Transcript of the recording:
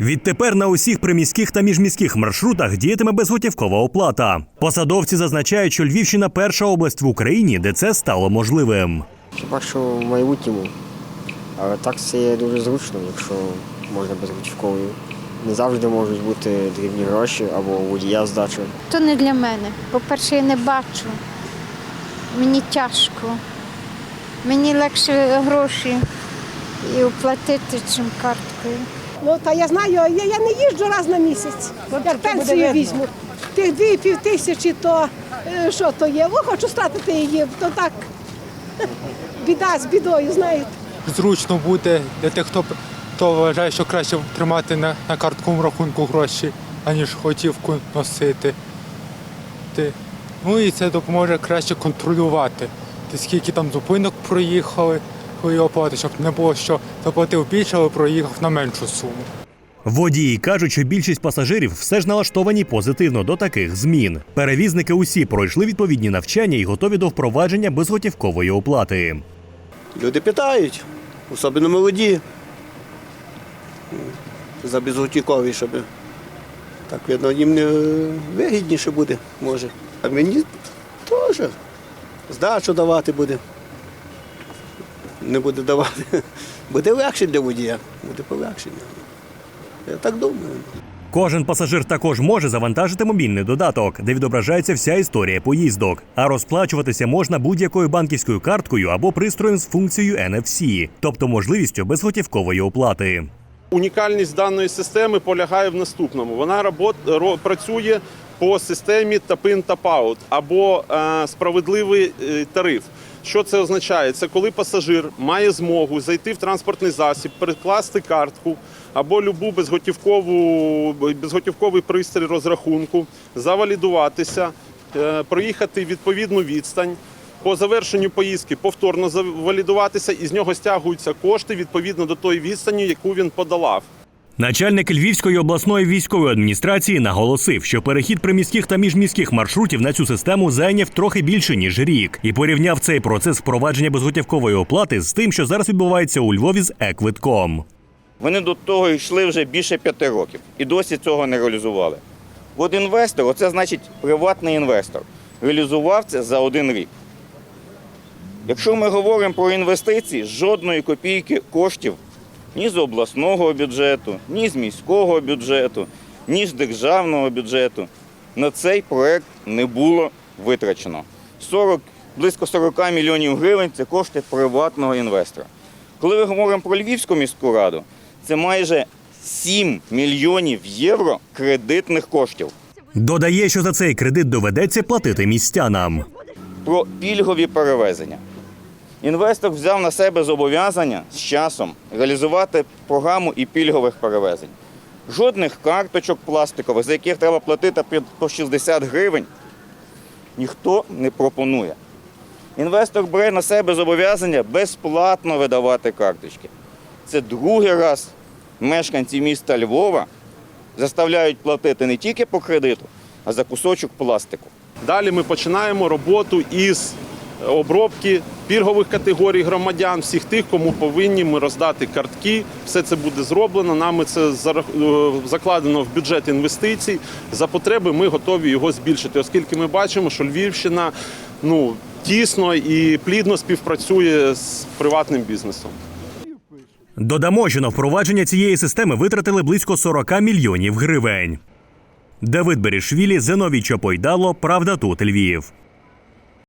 Відтепер на усіх приміських та міжміських маршрутах діятиме безготівкова оплата. Посадовці зазначають, що Львівщина перша область в Україні, де це стало можливим. Хіба що в майбутньому. Але так це є дуже зручно, якщо можна безготівковою. Не завжди можуть бути дрібні гроші або водія здача. То не для мене. По-перше, я не бачу. Мені тяжко. Мені легше гроші і оплатити, чим карткою. Ну, та я знаю, я, я не їжджу раз на місяць. Як пенсію візьму. Тих дві пів тисячі, то е, що то є? О, хочу стратити її, то так біда з бідою, знаєте. зручно буде для тих, хто, хто вважає, що краще тримати на, на картковому рахунку гроші, аніж готівку носити. Ти- Ну і це допоможе краще контролювати, ти скільки там зупинок проїхали, оплати, щоб не було, що заплатив більше, але проїхав на меншу суму. Водії кажуть, що більшість пасажирів все ж налаштовані позитивно до таких змін. Перевізники усі пройшли відповідні навчання і готові до впровадження безготівкової оплати. Люди питають, особливо молоді. За безготівкові, щоб так видно, їм не вигідніше буде, може. А мені теж здачу давати буде. Не буде давати. Буде легше для водія, буде полегшення. Я так думаю. Кожен пасажир також може завантажити мобільний додаток, де відображається вся історія поїздок. А розплачуватися можна будь-якою банківською карткою або пристроєм з функцією NFC, тобто можливістю безготівкової оплати. Унікальність даної системи полягає в наступному: вона робот, ро- працює по системі тап-ін тап-аут або е, справедливий е, тариф. Що це означає? Це коли пасажир має змогу зайти в транспортний засіб, перекласти картку або любу безготівкову безготівковий пристрій розрахунку, завалідуватися, е, проїхати відповідну відстань. По завершенню поїздки повторно завалідуватися, і з нього стягуються кошти відповідно до тої відстані, яку він подолав. Начальник Львівської обласної військової адміністрації наголосив, що перехід приміських та міжміських маршрутів на цю систему зайняв трохи більше ніж рік, і порівняв цей процес впровадження безготівкової оплати з тим, що зараз відбувається у Львові з еквитком. Вони до того йшли вже більше п'яти років і досі цього не реалізували. От інвестор, оце значить приватний інвестор, реалізував це за один рік. Якщо ми говоримо про інвестиції, жодної копійки коштів ні з обласного бюджету, ні з міського бюджету, ні з державного бюджету на цей проект не було витрачено. 40, близько 40 мільйонів гривень це кошти приватного інвестора. Коли ми говоримо про Львівську міську раду, це майже 7 мільйонів євро кредитних коштів. Додає, що за цей кредит доведеться платити містянам. Про пільгові перевезення. Інвестор взяв на себе зобов'язання з часом реалізувати програму і пільгових перевезень. Жодних карточок пластикових, за яких треба платити по 60 гривень, ніхто не пропонує. Інвестор бере на себе зобов'язання безплатно видавати карточки. Це другий раз мешканці міста Львова заставляють платити не тільки по кредиту, а за кусочок пластику. Далі ми починаємо роботу із обробки пільгових категорій громадян, всіх тих, кому повинні ми роздати картки. Все це буде зроблено. Нами це е, закладено в бюджет інвестицій. За потреби ми готові його збільшити, оскільки ми бачимо, що Львівщина ну тісно і плідно співпрацює з приватним бізнесом. Додамо, що на впровадження цієї системи витратили близько 40 мільйонів гривень. Давид Берішвілі, Зиновій Чопойдало, Правда тут Львів.